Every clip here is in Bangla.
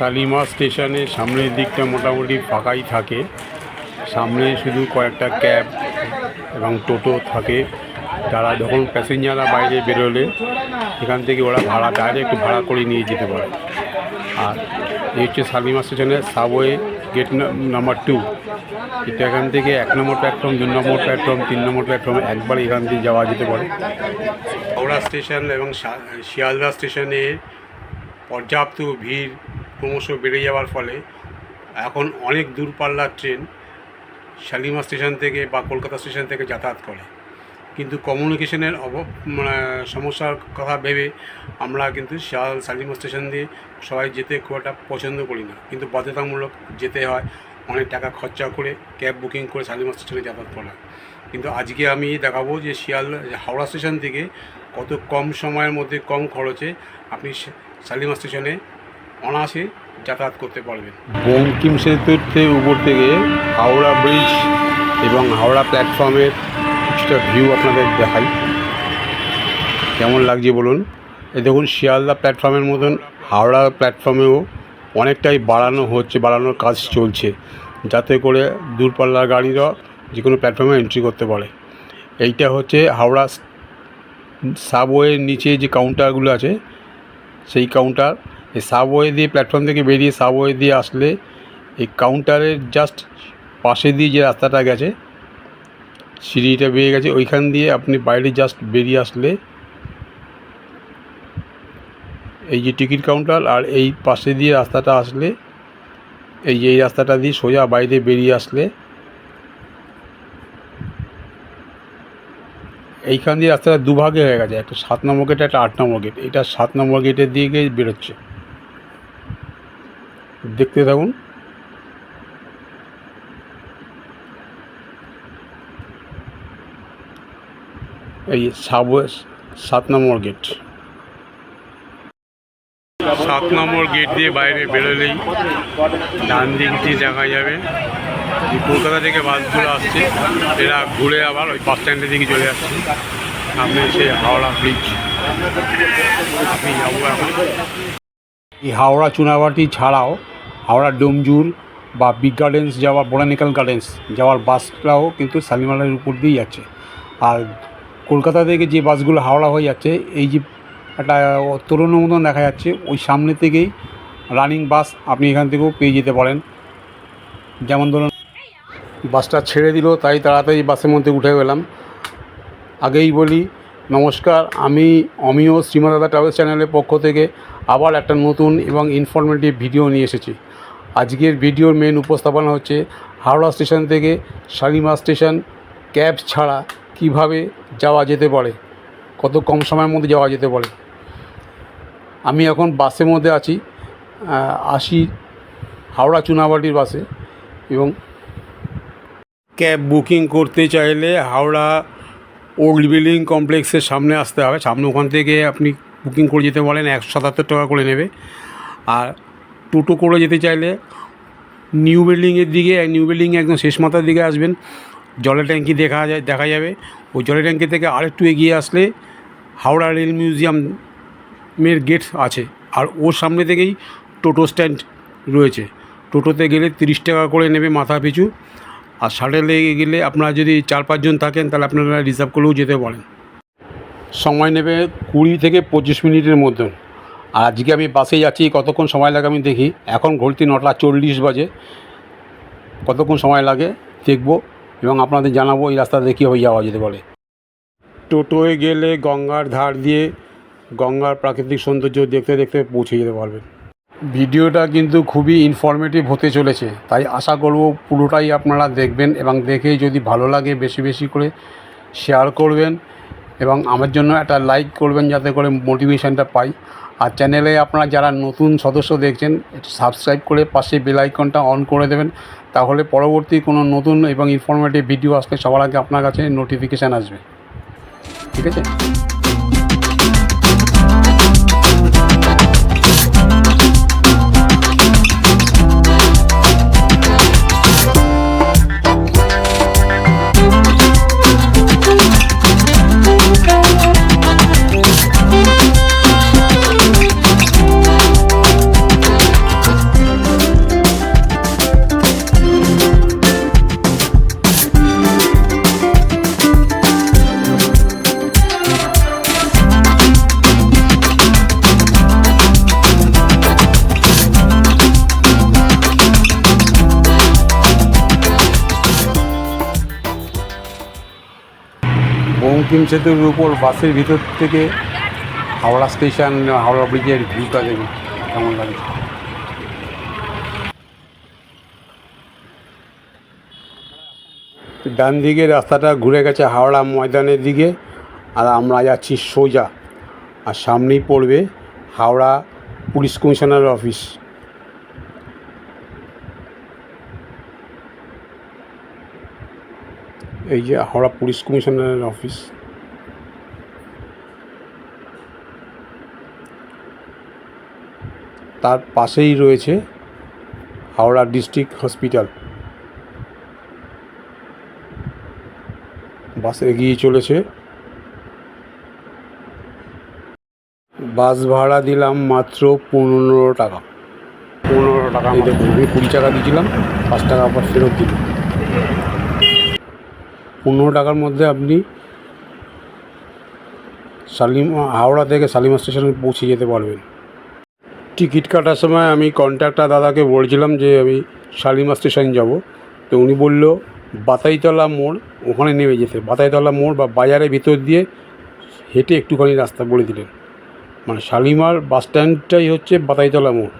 শালিমার স্টেশনের সামনের দিকটা মোটামুটি ফাঁকাই থাকে। সামনে শুধু কয়েকটা ক্যাব এবং টোটো থাকে। তারা যখন প্যাসেঞ্জাররা বাইরে বেরোলে, এখান থেকে ওরা ভাড়া, ডাইরেক্ট ভাড়া করে নিয়ে যেতে পারে। আর এই হচ্ছে শালিমার স্টেশনের সাবওয়ে গেট নাম্বার টু। এটা এখান থেকে এক নম্বর প্ল্যাটফর্ম, দু নম্বর প্ল্যাটফর্ম, তিন নম্বর প্ল্যাটফর্ম, একবার এখান থেকে যাওয়া যেতে পারে। হাওড়া স্টেশন এবং শিয়ালদা স্টেশনে পর্যাপ্ত ভিড় ক্রমশ বেড়ে যাওয়ার ফলে এখন অনেক দূরপাল্লার ট্রেন শালিমার স্টেশন থেকে বা কলকাতা স্টেশন থেকে যাতায়াত করে। কিন্তু কমিউনিকেশনের অব মানে সমস্যার কথা ভেবে আমরা কিন্তু শিয়াল শালিমার স্টেশন দিয়ে সবাই যেতে খুব একটা পছন্দ করি না। কিন্তু বাধ্যতামূলক যেতে হয়, অনেক টাকা খরচা করে ক্যাব বুকিং করে শালিমার স্টেশনে যাতায়াত করা। কিন্তু আজকে আমি দেখাবো যে শিয়াল, হাওড়া স্টেশন থেকে কত কম সময়ের মধ্যে কম খরচে আপনি শা- শালিমার স্টেশনে অনায়াসে যাতায়াত করতে পারবেন। বঙ্কিম সেতুর থেকে উপর থেকে হাওড়া ব্রিজ এবং হাওড়া প্ল্যাটফর্মের কিছুটা ভিউ আপনাদের দেখাই। কেমন লাগছে বলুন? এই দেখুন, শিয়ালদা প্ল্যাটফর্মের মতন হাওড়া প্ল্যাটফর্মেও অনেকটাই বাড়ানো হচ্ছে, বাড়ানোর কাজ চলছে। যাতে করে দূরপাল্লার গাড়িরা যে কোনো প্ল্যাটফর্মে এন্ট্রি করতে পারে। এইটা হচ্ছে হাওড়া সাবওয়ের নিচে যে কাউন্টারগুলো আছে, সেই কাউন্টার এই সাবওয়ে দিয়ে প্ল্যাটফর্ম থেকে বেরিয়ে সাবওয়ে দিয়ে আসলে এই কাউন্টারের জাস্ট পাশে দিয়ে যে রাস্তাটা গেছে, সিঁড়িটা বেরিয়ে গেছে, ওইখান দিয়ে আপনি বাইরে জাস্ট বেরিয়ে আসলে এই যে টিকিট কাউন্টার আর এই পাশে দিয়ে রাস্তাটা আসলে এই যে এই রাস্তাটা দিয়ে সোজা বাইরে বেরিয়ে আসলে এইখান দিয়ে রাস্তাটা দুভাগে হয়ে গেছে, একটা সাত নম্বর গেট একটা আট নম্বর গেট এটা সাত নম্বর গেটের দিকে বেরোচ্ছে। দেখতে থাকুন। এই সাবওয়ে সাত নম্বর গেট। সাত নম্বর গেট দিয়ে বাইরে বেরোলেই ডান দিক দিয়ে দেখা যাবে। কলকাতা থেকে বাসগুলো আসছে এরা ঘুরে আবার ওই বাস স্ট্যান্ডের দিকে চলে যাচ্ছে। সামনে সে হাওড়া ব্রিজ। আপনি যাব এখন। এই হাওড়া চুনাবাটি ছাড়াও হাওড়া ডোমজুর বা বিগ গার্ডেন্স যাওয়ার বোটানিক্যাল গার্ডেন্স যাওয়ার বাসটাও কিন্তু শালিমারের উপর দিয়েই যাচ্ছে আর কলকাতা থেকে যে বাসগুলো হাওড়া হয়ে যাচ্ছে, এই যে একটা তরুণের মতন দেখা যাচ্ছে, ওই সামনে থেকেই রানিং বাস আপনি এখান থেকেও পেয়ে যেতে পারেন। যেমন ধরুন, বাসটা ছেড়ে দিল, তাই তাড়াতাড়ি বাসের মধ্যে উঠে গেলাম। আগেই বলি, নমস্কার, আমি অমিয় শ্রীমাদাদা ট্রাভেলস চ্যানেলের পক্ষ থেকে আবার একটা নতুন এবং ইনফরমেটিভ ভিডিও নিয়ে এসেছি। আজকের ভিডিওর মেন উপস্থাপনা হচ্ছে হাওড়া স্টেশন থেকে শালিমা স্টেশন, ক্যাব ছাড়া কীভাবে যাওয়া যেতে পারে, কত কম সময়ের মধ্যে যাওয়া যেতে পারে। আমি এখন বাসের মধ্যে আছি আসি হাওড়া চুনাবাটির বাসে এবং ক্যাব বুকিং করতে চাইলে হাওড়া ওল্ড বিল্ডিং কমপ্লেক্সের সামনে আসতে হবে। সামনে ওখান থেকে আপনি বুকিং করে যেতে বলেন একশো সাতাত্তর টাকা করে নেবে। আর টোটো করে যেতে চাইলে নিউ বিল্ডিংয়ের দিকে, নিউ বিল্ডিংয়ে একদম শেষ মাথার দিকে আসবেন। জলের ট্যাঙ্কি দেখা যায়, দেখা যাবে। ওই জলের ট্যাঙ্কি থেকে আরেকটু এগিয়ে আসলে হাওড়া রেল মিউজিয়ামের গেট আছে। আর ওর সামনে থেকেই টোটো স্ট্যান্ড রয়েছে। টোটোতে গেলে তিরিশ টাকা করে নেবে মাথা পিছু। আর শাটেলে গেলে আপনারা যদি চার পাঁচজন থাকেন, তাহলে আপনারা রিজার্ভ করেও যেতে পারেন। সময় নেবে কুড়ি থেকে পঁচিশ মিনিটের মধ্যে। আর আজকে আমি বাসে যাচ্ছি কতক্ষণ সময় লাগে আমি দেখি। এখন ঘড়িতে নটা চল্লিশ বাজে। কতক্ষণ সময় লাগে দেখব এবং আপনাদের জানাব এই রাস্তা দিয়ে কীভাবে যাওয়া যেতে পারে। টোটোয় গেলে গঙ্গার ধার দিয়ে গঙ্গার প্রাকৃতিক সৌন্দর্য দেখতে দেখতে পৌঁছে যেতে পারবেন। ভিডিওটা কিন্তু খুবই ইনফরমেটিভ হতে চলেছে তাই আশা করব পুরোটাই আপনারা দেখবেন এবং দেখে যদি ভালো লাগে বেশি বেশি করে শেয়ার করবেন। এবং আমার জন্য একটা লাইক করবেন যাতে করে মোটিভেশানটা পাই। আর চ্যানেলে আপনারা যারা নতুন সদস্য দেখছেন সাবস্ক্রাইব করে পাশে বেল আইকনটা অন করে দেবেন। তাহলে পরবর্তী কোনো নতুন এবং ইনফরমেটিভ ভিডিও আসলে সবার আগে আপনার কাছে নোটিফিকেশান আসবে। ঠিক আছে? রক্তিম সেতুর উপর বাসের ভিতর থেকে হাওড়া স্টেশন, হাওড়া ব্রিজের ভিউটা দেখুন, কেমন লাগে ডান দিকে রাস্তাটা ঘুরে গেছে হাওড়া ময়দানের দিকে, আর আমরা যাচ্ছি সোজা। আর সামনেই পড়বে হাওড়া পুলিশ কমিশনার অফিস। এই যে হাওড়া পুলিশ কমিশনারের অফিস। তার পাশেই রয়েছে হাওড়া ডিস্ট্রিক্ট হসপিটাল। বাস এগিয়ে চলেছে। বাস ভাড়া দিলাম মাত্র পনেরো টাকা। পনেরো টাকা আমি কুড়ি টাকা দিয়েছিলাম পাঁচ টাকা আবার ফেরত দিল পনেরো টাকার মধ্যে আপনি শালিম হাওড়া থেকে শালিমা স্টেশনে পৌঁছে যেতে পারবেন। টিকিট কাটার সময় আমি কন্ট্রাক্টর দাদাকে বলছিলাম যে আমি শালিমা স্টেশন যাব। তো উনি বলল, বাতাইতলা মোড় ওখানে নেমে যেতে। বাতাইতলা মোড় বা বাজারের ভিতর দিয়ে হেঁটে একটুখানি রাস্তা বলে দিলেন। মানে শালিমার বাস স্ট্যান্ডটাই হচ্ছে বাতাইতলা মোড়।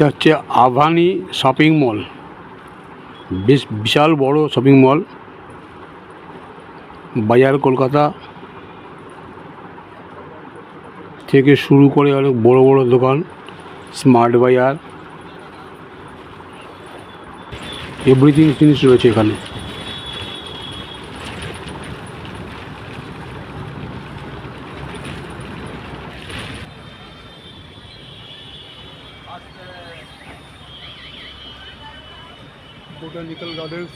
এটা হচ্ছে আভানি শপিং মল। বেশ বিশাল বড় শপিং মল। বাজার কলকাতা থেকে শুরু করে অনেক বড় বড় দোকান, স্মার্ট বাজার। এভরিথিং জিনিস রয়েছে এখানে। বোটানিক্যাল গার্ডেন্স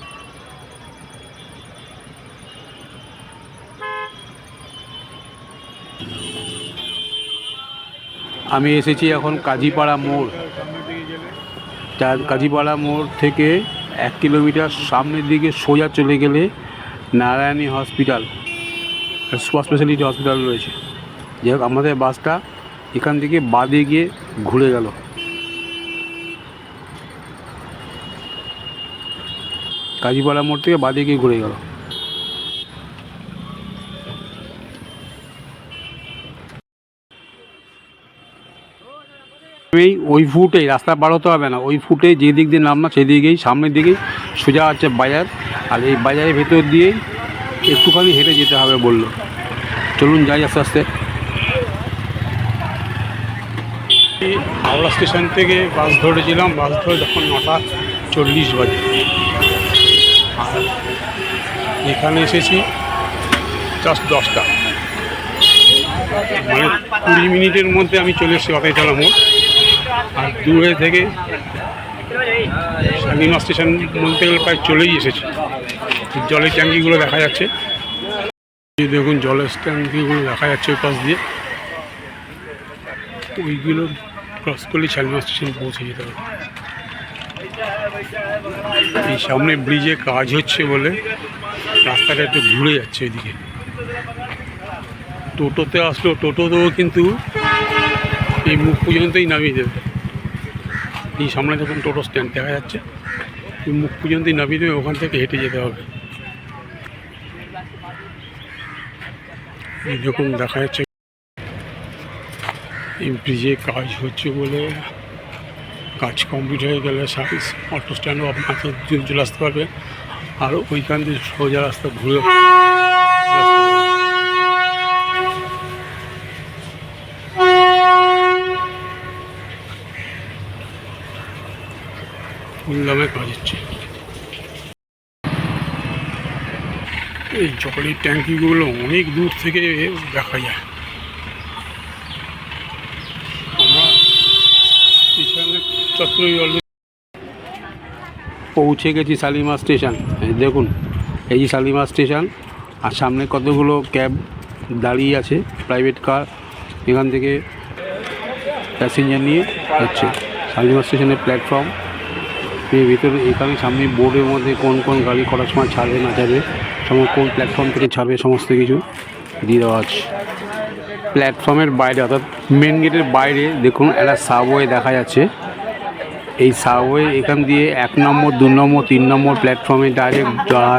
আমি এসেছি এখন কাজীপাড়া মোড়। তার কাজীপাড়া মোড় থেকে এক কিলোমিটার সামনের দিকে সোজা চলে গেলে Narayani hospital super speciality hospital রয়েছে। যাই হোক, আমাদের বাসটা এখান থেকে বাদে গিয়ে ঘুরে গেল। কাজীপাড়া মোড় থেকে বাদে গিয়ে ঘুরে গেল। এই ওই ফুটেই, রাস্তা পার হতে হবে না। ওই ফুটে যে দিক দিয়ে নামনা সেই দিকেই, সামনের দিকেই সোজা আছে বাজার। আর এই বাজারের ভেতর দিয়েই একটুখানি হেঁটে যেতে হবে বলল। চলুন যাই আস্তে আস্তে। হাওড়া স্টেশন থেকে বাস ধরেছিলাম। বাস ধরে যখন নটা চল্লিশ বাজে। এখানে এসেছি জাস্ট দশটা। মানে কুড়ি মিনিটের মধ্যে আমি চলে এসেছি অতাইতলা মোড়। আর দূরে থেকে শালিমা স্টেশন বলতে গেলে প্রায় চলেই এসেছি। জলের ট্যাঙ্কিগুলো দেখা যাচ্ছে। দেখুন, জলের ট্যাঙ্কিগুলো দেখা যাচ্ছে ওই পাশ দিয়ে। ওইগুলো ক্রস করলে শালিমা স্টেশন পৌঁছে যেতে হবে। এই সামনে ব্রিজে কাজ হচ্ছে বলে রাস্তাটা একটু ঘুরে যাচ্ছে ওইদিকে টোটোতে আসলো, টোটোতেও কিন্তু এই মুখ পর্যন্তই নামিয়ে দেবে। এই সামনে যখন টোটো স্ট্যান্ড দেখা যাচ্ছে। এই মুখ পর্যন্তই নামিয়ে দেবে, ওখান থেকে হেঁটে যেতে হবে। এই যখন দেখা যাচ্ছে এই ব্রিজে কাজ হচ্ছে বলে কাজ কমপ্লিট হয়ে গেলে সার্ভিস অটো স্ট্যান্ডও আপনার চলে আসতে পারবে। আর ওইখান দিয়ে সোজা রাস্তা ঘুরে চলে আসতে পারবে। ফুল দামে কাজ হচ্ছে এই জলের ট্যাঙ্কিগুলো অনেক দূর থেকে দেখা যায় আমরা পৌঁছে গেছি শালিমার স্টেশন। দেখুন, এই যে শালিমার স্টেশন, আর সামনে কতগুলো ক্যাব দাঁড়িয়ে আছে, প্রাইভেট কার, এখান থেকে প্যাসেঞ্জার নিয়ে যাচ্ছে। শালিমার স্টেশনের প্ল্যাটফর্ম, এর ভিতরে এখানে সামনে বোর্ডের মধ্যে কোন কোন গাড়ি করার সময় ছাড়বে, না ছাড়বে সময় কোন প্ল্যাটফর্ম থেকে ছাড়বে, সমস্ত কিছু দিয়ে দেওয়া আছে। প্ল্যাটফর্মের বাইরে, অর্থাৎ মেন গেটের বাইরে, দেখুন, একটা সাবওয়ে দেখা যাচ্ছে। এই সাবওয়ে এখান দিয়ে এক নম্বর, দু নম্বর, তিন নম্বর প্ল্যাটফর্মে ডাইরেক্ট যাওয়া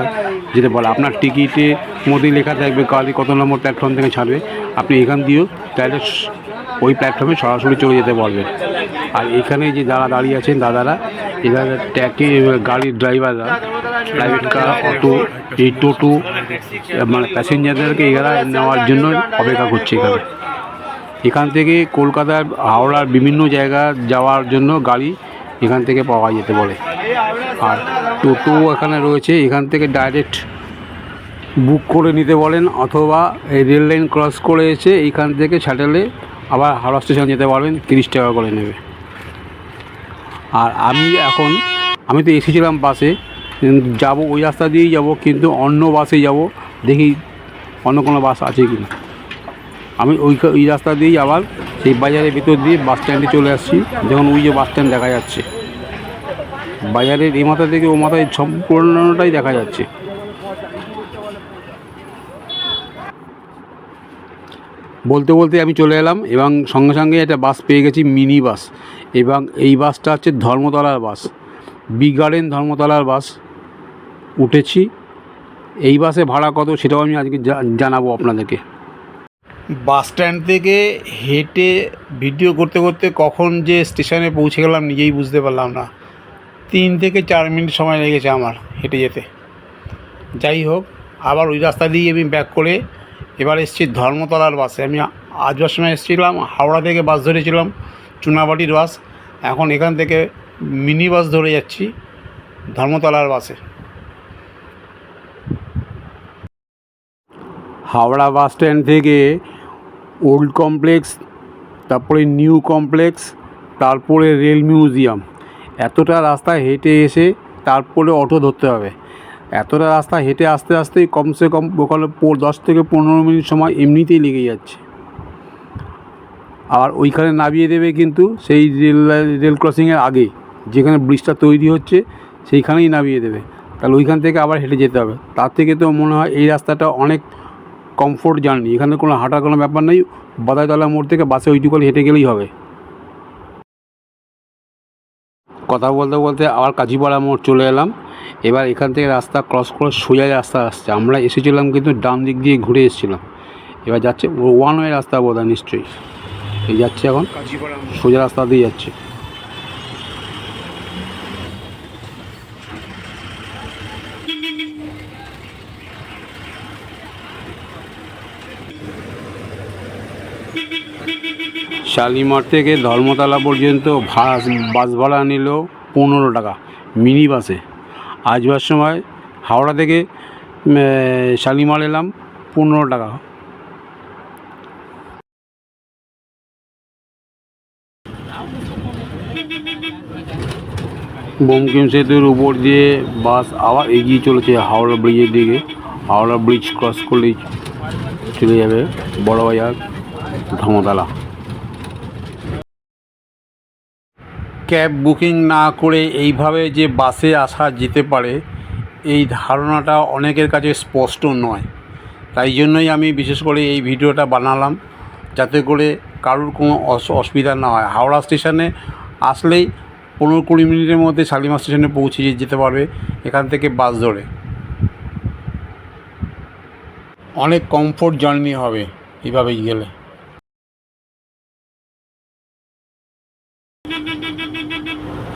যেতে পারে আপনার টিকিটের মধ্যেই লেখা থাকবে গাড়ি কত নম্বর প্ল্যাটফর্ম থেকে ছাড়বে? আপনি এখান দিয়েও ডাইরেক্ট ওই প্ল্যাটফর্মে সরাসরি চলে যেতে পারবেন। আর এখানে যে যারা দাঁড়িয়ে আছেন দাদারা এরা ট্যাকে গাড়ির ড্রাইভাররা প্রাইভেট কার অটো এই টোটো মানে প্যাসেঞ্জারদেরকে এরা নেওয়ার জন্য অপেক্ষা করছে এখানে। এখান থেকে কলকাতার, হাওড়ার বিভিন্ন জায়গা যাওয়ার জন্য গাড়ি এখান থেকে পাওয়া যেতে পারে আর টোটো এখানে রয়েছে, এখান থেকে ডাইরেক্ট বুক করে নিতে বলেন অথবা এই রেল লাইন ক্রস করে এসে এইখান থেকে স্যাটেলে আবার হাওড়া স্টেশন যেতে পারবেন, তিরিশ টাকা করে নেবে। আর আমি এখন, আমি তো এসেছিলাম বাসে যাব ওই রাস্তা দিয়েই যাব, কিন্তু অন্য বাসে যাব, দেখি অন্য কোনো বাস আছে কি না আমি ওই ওই রাস্তা দিয়েই আবার সেই বাজারের ভিতর দিয়ে বাস স্ট্যান্ডে চলে আসছি। যখন ওই যে বাস স্ট্যান্ড দেখা যাচ্ছে। বাজারের এই মাথা থেকে ও মাথায় সম্পূর্ণটাই দেখা যাচ্ছে। বলতে বলতে আমি চলে এলাম এবং সঙ্গে সঙ্গে একটা বাস পেয়ে গেছি, মিনি বাস। এবং এই বাসটা হচ্ছে ধর্মতলার বাস। বি গার্ডেন ধর্মতলার বাস। উঠেছি। এই বাসে ভাড়া কত সেটাও আমি আজকে জানাব আপনাদেরকে। বাস স্ট্যান্ড থেকে হেঁটে ভিডিও করতে করতে কখন যে স্টেশনে পৌঁছে গেলাম নিজেই বুঝতে পারলাম না। তিন থেকে চার মিনিট সময় লেগেছে আমার হেঁটে যেতে। যাই হোক, আবার ওই রাস্তা দিয়ে আমি ব্যাক করে এবার এসেছি ধর্মতলার বাসে। আমি আসবার সময় এসেছিলাম, হাওড়া থেকে বাস ধরেছিলাম চুনাবাটির বাস। এখন এখান থেকে মিনি বাস ধরে যাচ্ছি ধর্মতলার বাসে। হাওড়া বাস স্ট্যান্ড থেকে ওল্ড কমপ্লেক্স, তারপরে নিউ কমপ্লেক্স, তারপরে রেল মিউজিয়াম। এতটা রাস্তা হেঁটে এসে তারপরে অটো ধরতে হবে। এতটা রাস্তা হেঁটে আসতে আসতেই কমসে কম ওখানে দশ থেকে পনেরো মিনিট সময় এমনিতেই লেগে যাচ্ছে। আর ওইখানে নামিয়ে দেবে কিন্তু সেই রেল রেল ক্রসিংয়ের আগে, যেখানে ব্রিজটা তৈরি হচ্ছে, সেইখানেই নামিয়ে দেবে। তাহলে ওইখান থেকে আবার হেঁটে যেতে হবে। তার থেকে তো মনে হয় এই রাস্তাটা অনেক কমফোর্ট জার্নি এখানে কোনো হাঁটার কোনো ব্যাপার নেই। বাদাইতলা মোড় থেকে বাসে ওইটুকু হেঁটে গেলেই হবে। কথা বলতে বলতে আবার কাজীপাড়া মোড় চলে এলাম। এবার এখান থেকে রাস্তা ক্রস করে সোজা রাস্তা আসছে। আমরা এসেছিলাম কিন্তু ডান দিক দিয়ে ঘুরে এসেছিলাম। এবার যাচ্ছে ওয়ান ওয়ে রাস্তা বোধ হয় নিশ্চয়ই। এই যাচ্ছে এখন। সোজা রাস্তা দিয়ে যাচ্ছে। শালিমার থেকে ধর্মতলা পর্যন্ত ভাড়া বাস ভাড়া নিল পনেরো টাকা, মিনি বাসে। আসবার সময় হাওড়া থেকে শালিমার এলাম পনেরো টাকা। বঙ্কিম সেতুর উপর দিয়ে বাস আবার এগিয়ে চলেছে হাওড়া ব্রিজের দিকে। হাওড়া ব্রিজ ক্রস করলেই চলে যাবে বড়বাজার, ধর্মতলা। ক্যাব বুকিং না করে এইভাবে যে বাসে আসা যেতে পারে, এই ধারণাটা অনেকের কাছে স্পষ্ট নয়। তাই জন্যই আমি বিশেষ করে এই ভিডিওটা বানালাম, যাতে করে কারোর কোনো অস- অসুবিধা না হয়। হাওড়া স্টেশনে আসলেই পনেরো কুড়ি মিনিটের মধ্যে শালিমার স্টেশনে পৌঁছে যেতে পারবে এখান থেকে বাস ধরে। অনেক কমফোর্ট জার্নি হবে এইভাবেই গেলে।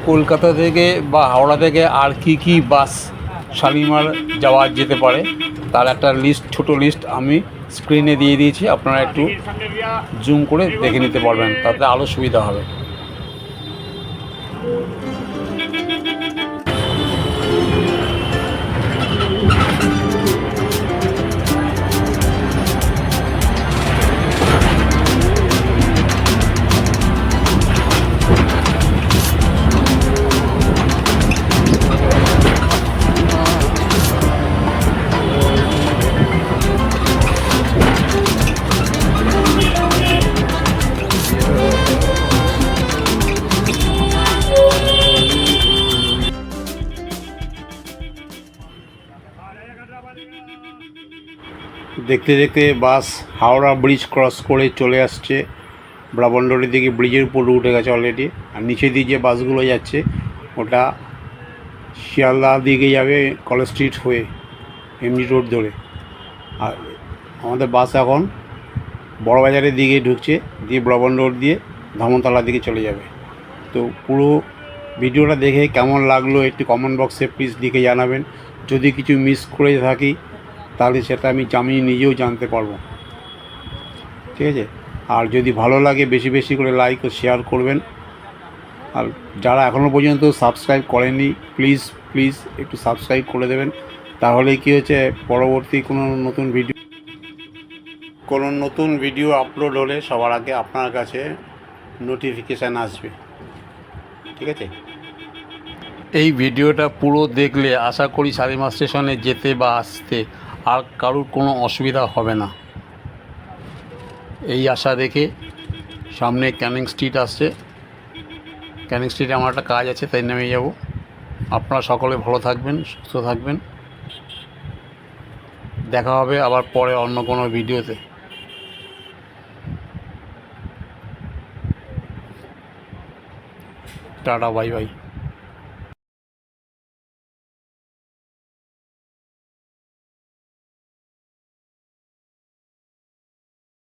কলকাতা থেকে বা হাওড়া থেকে আর কি কি বাস শালিমার যাওয়া যেতে পারে, তার একটা লিস্ট ছোট লিস্ট আমি স্ক্রিনে দিয়ে দিয়েছি। আপনারা একটু জুম করে দেখে নিতে পারবেন, তাতে আরও সুবিধা হবে। দেখতে দেখতে বাস হাওড়া ব্রিজ ক্রস করে চলে আসছে। ব্রাবন্ডরের দিকে ব্রিজের উপর উঠে গেছে অলরেডি আর নিচে দিয়ে যে বাসগুলো যাচ্ছে, ওটা শিয়ালদা দিকে যাবে কলেজ স্ট্রিট হয়ে এমনি রোড ধরে। আর আমাদের বাস এখন বড়বাজারের দিকে ঢুকছে, দিয়ে ব্রাবন্ডর দিয়ে ধর্মতলার দিকে চলে যাবে। তো পুরো ভিডিওটা দেখে কেমন লাগল একটু কমেন্ট বক্সে প্লিজ লিখে জানাবেন। যদি কিছু মিস করে থাকি তাহলে সেটা আমি আমি নিজেও জানতে পারব। ঠিক আছে? আর যদি ভালো লাগে বেশি বেশি করে লাইক ও শেয়ার করবেন। আর যারা এখনও পর্যন্ত সাবস্ক্রাইব করেনি প্লিজ প্লিজ একটু সাবস্ক্রাইব করে দেবেন। তাহলে কি হচ্ছে পরবর্তী কোনো নতুন ভিডিও কোনো নতুন ভিডিও আপলোড হলে সবার আগে আপনার কাছে নোটিফিকেশান আসবে। ঠিক আছে? এই ভিডিওটা পুরো দেখলে আশা করি শালিমা স্টেশনে যেতে বা আসতে। আর কারোর কোনো অসুবিধা হবে না। এই আশা দেখে সামনে ক্যানিং স্ট্রিট আসছে। ক্যানিং স্ট্রিটে আমার একটা কাজ আছে, তাই নেমে যাব। আপনারা সকলে ভালো থাকবেন, সুস্থ থাকবেন। দেখা হবে আবার পরে অন্য কোনো ভিডিওতে। Tata, bye bye.